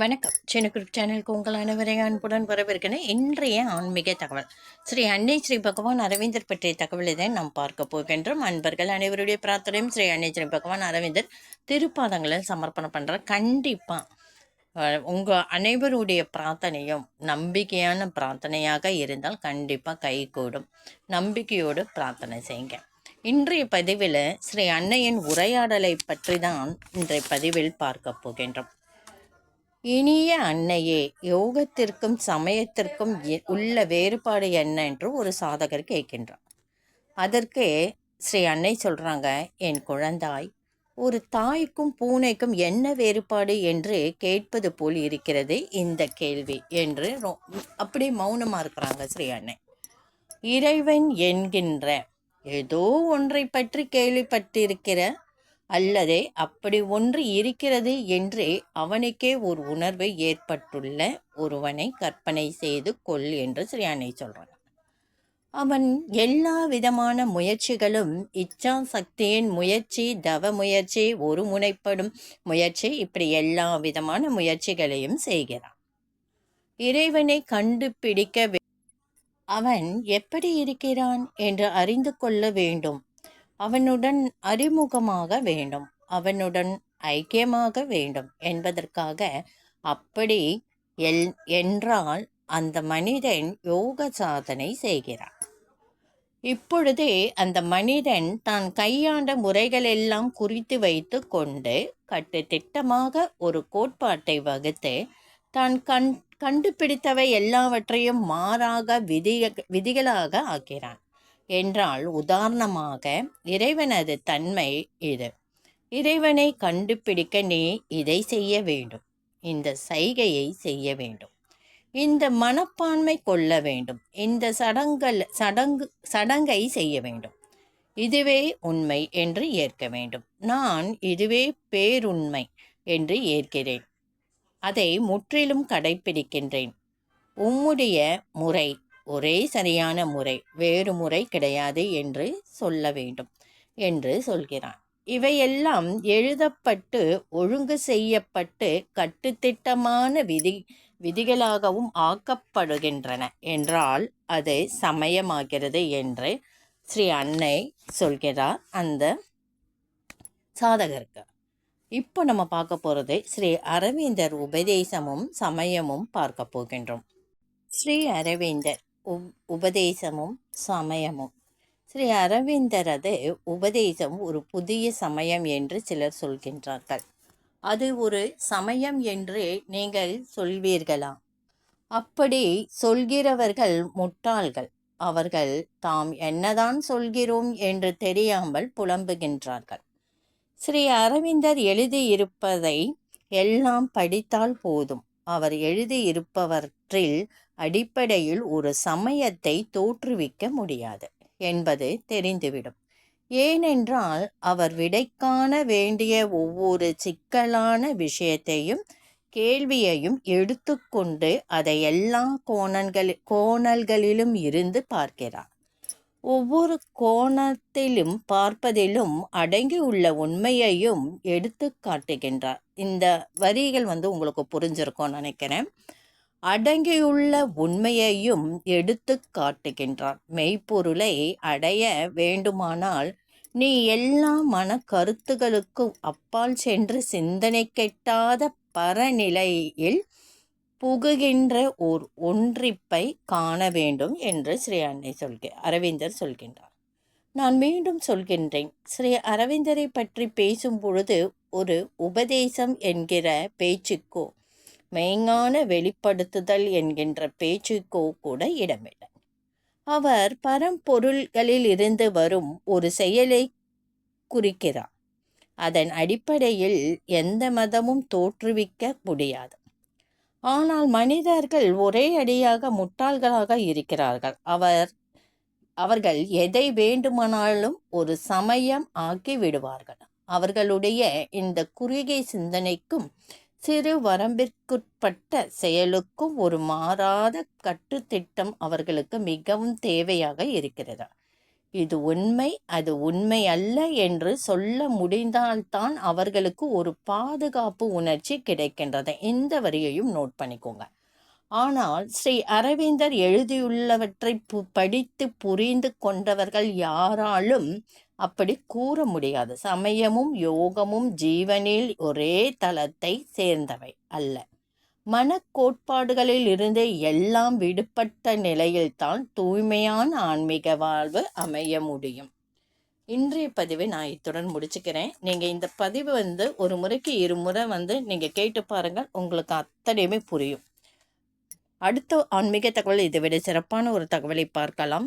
வணக்கம். சின்னக்குருப் சேனலுக்கு உங்கள் அனைவரையும் அன்புடன் வரவேற்கிறேன். இன்றைய ஆன்மீக தகவல். ஸ்ரீ அன்னை ஸ்ரீ பகவான் அரவிந்தர் பற்றிய தகவலை தான் நாம் பார்க்க போகின்றோம். அன்பர்கள் அனைவருடைய பிரார்த்தனையும் ஸ்ரீ அன்னை ஸ்ரீ பகவான் அரவிந்தர் திருப்பாதங்களில் சமர்ப்பணம் பண்ணுற கண்டிப்பாக உங்கள் அனைவருடைய பிரார்த்தனையும் நம்பிக்கையான பிரார்த்தனையாக இருந்தால் கண்டிப்பாக கைகூடும். நம்பிக்கையோடு பிரார்த்தனை செய்யுங்க. இன்றைய பதிவில் ஸ்ரீ அன்னையின் உரையாடலை பற்றி தான் இன்றைய பதிவில் பார்க்க போகின்றோம். இனிய அன்னையே யோகத்திற்கும் சமயத்திற்கும் எ- உள்ள வேறுபாடு என்ன என்று ஒரு சாதகர் கேட்கின்றார் அதற்கு ஸ்ரீ அன்னை சொல்றாங்க என் குழந்தாய் ஒரு தாய்க்கும் பூனைக்கும் என்ன வேறுபாடு என்று கேட்பது போல் இருக்கிறது இந்த கேள்வி என்று ரொ- அப்படியே மௌனமாக இருக்கிறாங்க ஸ்ரீ அன்னை. இறைவன் என்கின்ற ஏதோ ஒன்றை பற்றி கேள்விப்பட்டிருக்கிற அல்லது அப்படி ஒன்று இருக்கிறது என்றே அவனுக்கே ஒரு உணர்வு ஏற்பட்டுள்ள ஒருவனை கற்பனை செய்து கொள் என்று ஸ்ரீ அன்னை அவன் எல்லா விதமான முயற்சிகளும் இச்சா சக்தியின் முயற்சி தவ முயற்சி ஒரு முனைப்படும் முயற்சி இப்படி எல்லா விதமான முயற்சிகளையும் செய்கிறான். இறைவனை கண்டுபிடிக்க வே- அவன் எப்படி இருக்கிறான் என்று அறிந்து கொள்ள வேண்டும். அவனுடன் அறிமுகமாக வேண்டும். அவனுடன் ஐக்கியமாக வேண்டும் என்பதற்காக அப்படி எல் என்றால் அந்த மனிதன் யோக சாதனை செய்கிறான். இப்பொழுதே அந்த மனிதன் தான் கையாண்ட முறைகளெல்லாம் குறித்து வைத்து கொண்டு கட்டுத்திட்டமாக ஒரு கோட்பாட்டை வகுத்து தான் கண் கண்டுபிடித்தவை எல்லாவற்றையும் மாறாக விதி விதிகளாக ஆக்கிறான். என்றால் உதாரணமாக இறைவனது தன்மை இது. இறைவனை கண்டுபிடிக்க நீ இதை செய்ய வேண்டும். இந்த சைகையை செய்ய வேண்டும். இந்த மனப்பான்மை கொள்ள வேண்டும். இந்த சடங்கள் சடங்கு சடங்கை செய்ய வேண்டும். இதுவே உண்மை என்று ஏற்க வேண்டும். நான் இதுவே பேருண்மை என்று ஏற்கிறேன். அதை முற்றிலும் கடைப்பிடிக்கின்றேன். உம்முடைய முறை ஒரே சரியான முறை வேறு முறை கிடையாது என்று சொல்ல வேண்டும் என்று சொல்கிறான். இவையெல்லாம் எழுதப்பட்டு ஒழுங்கு செய்யப்பட்டு கட்டுத்திட்டமான விதி விதிகளாகவும் ஆக்கப்படுகின்றன என்றால் அது சமயமாகிறது என்று ஸ்ரீ அன்னை சொல்கிறார் அந்த சாதகருக்கு. இப்போ நம்ம பார்க்க போகிறது ஸ்ரீ அரவிந்தர் உபதேசமும் சமயமும் பார்க்க போகின்றோம். ஸ்ரீ அரவிந்தர் உபதேசமும் சமயமும். ஸ்ரீ அரவிந்தரது உபதேசம் ஒரு புதிய சமயம் என்று சிலர் சொல்கின்றார்கள். அது ஒரு சமயம் என்று நீங்கள் சொல்வீர்களா? அப்படி சொல்கிறவர்கள் முட்டாள்கள். அவர்கள் தாம் என்னதான் சொல்கிறோம் என்று தெரியாமல் புலம்புகின்றார்கள். ஸ்ரீ அரவிந்தர் எழுதியிருப்பதை எல்லாம் படித்தால் போதும். அவர் எழுதியிருப்பவற்றில் அடிப்படையில் ஒரு சமயத்தை தோற்றுவிக்க முடியாது என்பது தெரிந்துவிடும். ஏனென்றால் அவர் விடைக்காண வேண்டிய ஒவ்வொரு சிக்கலான விஷயத்தையும் கேள்வியையும் எடுத்துக்கொண்டு அதை எல்லா கோணங்கள் கோணல்களிலும் இருந்து பார்க்கிறார். ஒவ்வொரு கோணத்திலும் பார்ப்பதிலும் அடங்கியுள்ள உண்மையையும் எடுத்து காட்டுகின்றார். இந்த வரிகள் வந்து உங்களுக்கு புரிஞ்சிருக்கும்னு நினைக்கிறேன். அடங்கியுள்ள உண்மையையும் எடுத்து காட்டுகின்றார் மெய்ப்பொருளை அடைய வேண்டுமானால் நீ எல்லா மன கருத்துகளுக்கும் அப்பால் சென்று சிந்தனை கெட்டாத பரநிலையில் புகுகின்ற ஓர் ஒன்றிப்பை காண வேண்டும் என்று ஸ்ரீ அன்னை சொல்க அரவிந்தர் சொல்கின்றார். நான் மீண்டும் சொல்கின்றேன். ஸ்ரீ அரவிந்தரை பற்றி பேசும் பொழுது ஒரு உபதேசம் என்கிற பேச்சுக்கோ மெய்ஞான வெளிப்படுத்துதல் என்கின்ற பேச்சுக்கோ கூட இடமில்லை. அவர் பரம்பொருள்களில் இருந்து வரும் ஒரு செயலை குறிக்கிறார். அதன் அடிப்படையில் எந்த மதமும் தோற்றுவிக்க முடியாது. ஆனால் மனிதர்கள் ஒரே அடியாக முட்டாள்களாக இருக்கிறார்கள். அவர் அவர்கள் எதை வேண்டுமானாலும் ஒரு சமயம் ஆக்கி விடுவார்கள். அவர்களுடைய இந்த குறுகிய சிந்தனைக்கும் சிறு வரம்பிற்குட்பட்ட செயலுக்கும் ஒரு மாறாத கட்டுத்திட்டம் அவர்களுக்கு மிகவும் தேவையாக இருக்கிறது? இது உண்மை அது உண்மை அல்ல என்று சொல்ல முடிந்தால்தான் அவர்களுக்கு ஒரு பாதுகாப்பு உணர்ச்சி கிடைக்கின்றது. இந்த வரியையும் நோட் பண்ணிக்கோங்க. ஆனால் ஸ்ரீ அரவிந்தர் எழுதியுள்ளவற்றை பு- படித்து புரிந்து கொண்டவர்கள் யாராலும் அப்படி கூற முடியாது. சமயமும் யோகமும் ஜீவனில் ஒரே தளத்தை சேர்ந்தவை அல்ல. மனக்கோட்பாடுகளில் இருந்து எல்லாம் விடுபட்ட நிலையில்தான் தூய்மையான ஆன்மீக வாழ்வு அமைய முடியும். இன்றைய பதிவை நான் இத்துடன் முடிச்சுக்கிறேன். நீங்கள் இந்த பதிவு வந்து ஒரு முறைக்கு இருமுறை வந்து நீங்கள் கேட்டு பாருங்கள் உங்களுக்கு அத்தனையுமே புரியும். அடுத்த ஆன்மீக தகவல் இதை விட சிறப்பான ஒரு தகவலை பார்க்கலாம்.